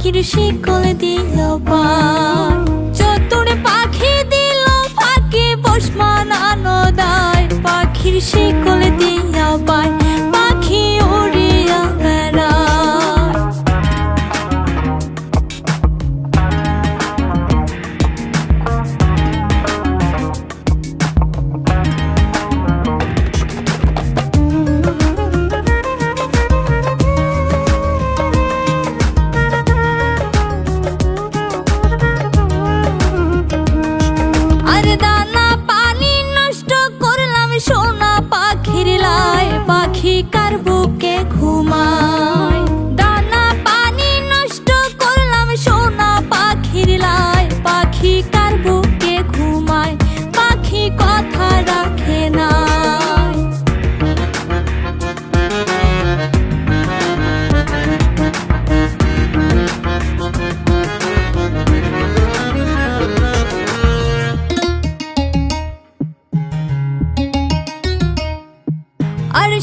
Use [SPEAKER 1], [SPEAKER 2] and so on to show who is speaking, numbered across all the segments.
[SPEAKER 1] পাখির শিকল দিল পায় পাখি কার বুকে ঘুমায়। দানা পানি নষ্ট করলাম সোনা পাখির লাই। পাখি কার বুকে ঘুমায়? পাখি কথা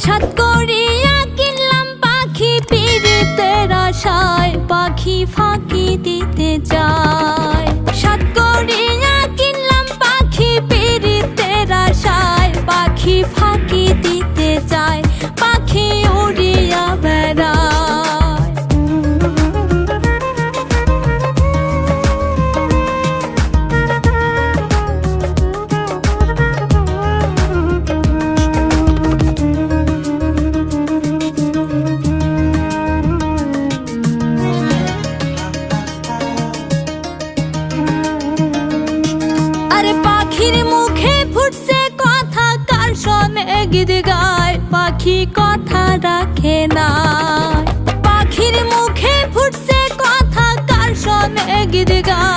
[SPEAKER 1] সাত করিয়া কিনলাম পাখি পিড়িতের আশায়, পাখি ফাঁকি দিতে যায় সাত করিয়া কিনলাম পাখি পিড়িতের আশায়, পাখি ফাঁকি দিতে আরে পাখির মুখে ফুটছে কথা, কার শোনে গীত গায়? পাখি কথা রাখে না। পাখির মুখে ফুটছে কথা, কার শোনে গীত গায়?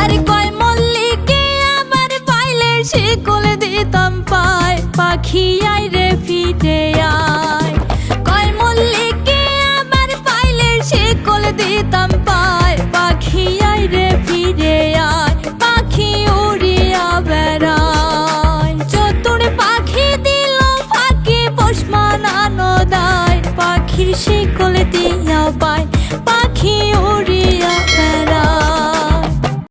[SPEAKER 1] আর কয় মল্লিকে আবার পাইলে সে কোলে দিতাম পায়। পাখি আই রে ফিরে আয়। কয় মল্লিকে আবার পাইলে সে দিতাম পায়। পাখি আই রে ফিরে আয়। পাখি উড়িয়া বেড়ায়। চতুর পাখি দিল ফাঁকে পোষমান আনদায় পাখির সে কোলে দিয়ে